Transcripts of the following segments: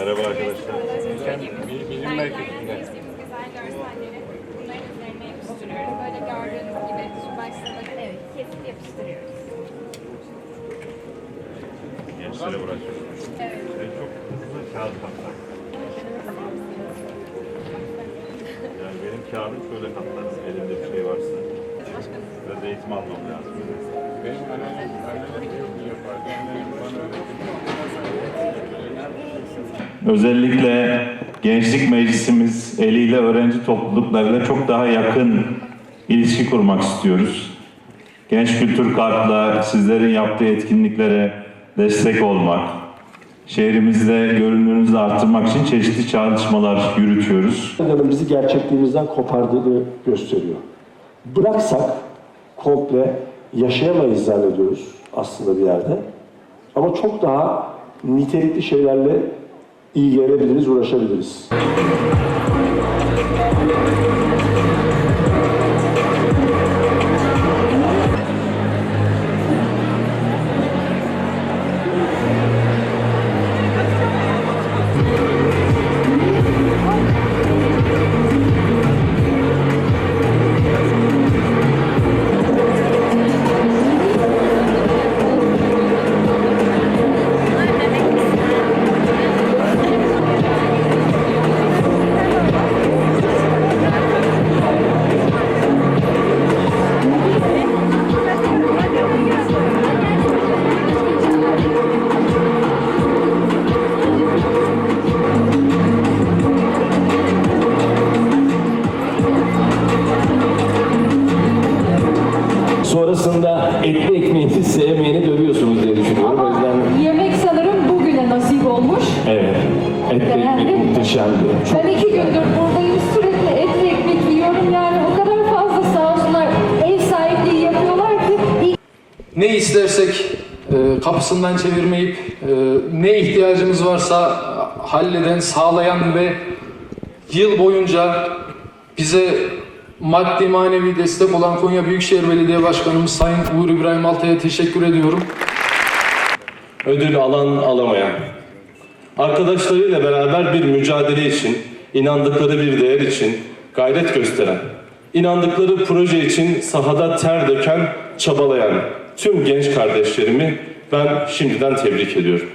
Merhaba arkadaşlar. Bilim, bilim merkezinde. Böyle gördüğünüz gibi şu başta evet, kesip yapıştırıyoruz. Gençlere bırakıyoruz. Evet. Çok hızlı kağıt katlar. Yani benim kağıdım şöyle katlar. Elimde bir şey varsa. Biraz eğitim almam lazım. Benim annem, annem çok iyi yapardı. Annem bana Özellikle Gençlik Meclisimiz eliyle öğrenci topluluklarıyla çok daha yakın ilişki kurmak istiyoruz. Genç Kültür Kart'la sizlerin yaptığı etkinliklere destek olmak, şehrimizde görünümünüzü arttırmak için çeşitli çalışmalar yürütüyoruz. Bizi gerçekliğimizden kopardığını gösteriyor. Bıraksak komple yaşayamayız zannediyoruz aslında bir yerde. Ama çok daha nitelikli şeylerle ilgilenebiliriz, uğraşabiliriz. Sonrasında etli ekmeğini sevmeyeni dövüyorsunuz diye düşünüyorum. O yüzden Yemek sanırım bugüne nasip olmuş. evet. Etli Beğendin ekmek muhteşemdi. Ben iki gündür buradayım. Sürekli etli ekmek yiyorum. Yani o kadar fazla sağ olsunlar ev sahipliği yapıyorlar ki iyi ne istersek e, kapısından çevirmeyip e, ne ihtiyacımız varsa halleden, sağlayan ve yıl boyunca bize maddi manevi destek olan Konya Büyükşehir Belediye Başkanımız Sayın Uğur İbrahim Altay'a teşekkür ediyorum. ödül alan alamayan, arkadaşlarıyla beraber bir mücadele için, inandıkları bir değer için gayret gösteren, inandıkları proje için sahada ter döken, çabalayan tüm genç kardeşlerimi ben şimdiden tebrik ediyorum.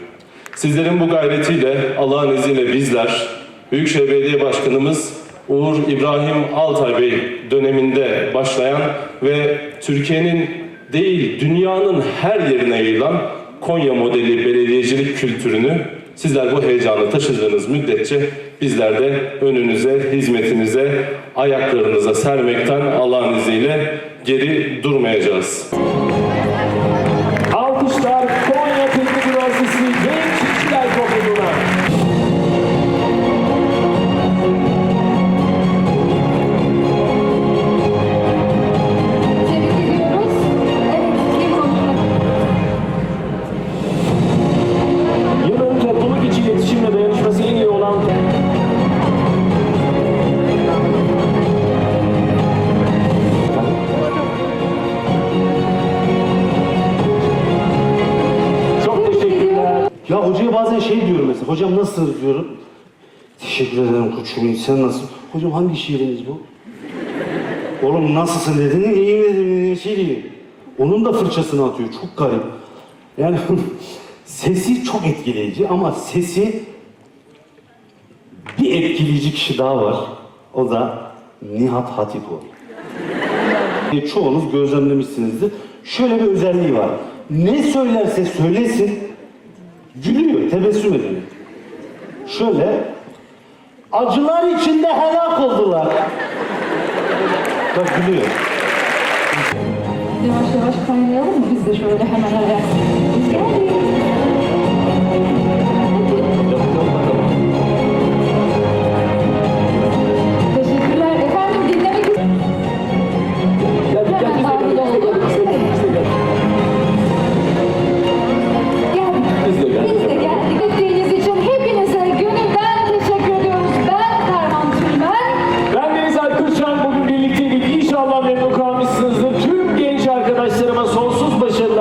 Sizlerin bu gayretiyle Allah'ın izniyle bizler, Büyükşehir Belediye Başkanımız Uğur İbrahim Altay Bey döneminde başlayan ve Türkiye'nin değil dünyanın her yerine yayılan Konya modeli belediyecilik kültürünü sizler bu heyecanı taşıdığınız müddetçe bizler de önünüze, hizmetinize, ayaklarınıza sermekten Allah'ın izniyle geri durmayacağız. Alkışlar Ya hocaya bazen şey diyorum mesela, hocam nasılsınız diyorum. Teşekkür ederim koçum, sen nasılsın? Hocam hangi şiiriniz bu? Oğlum nasılsın dedin, iyiyim dedim, şey diyeyim. Onun da fırçasını atıyor, çok garip. Yani sesi çok etkileyici ama sesi bir etkileyici kişi daha var. O da Nihat Hatipoğlu. E, Çoğunuz gözlemlemişsinizdir. Şöyle bir özelliği var. Ne söylerse söylesin, Gülüyor, tebessüm ediyor. Şöyle, acılar içinde helak oldular. Bak gülüyor. Yavaş yavaş kaynayalım biz de şöyle hemen hemen. Teşekkürler efendim dinlemek için. Ya bir dakika.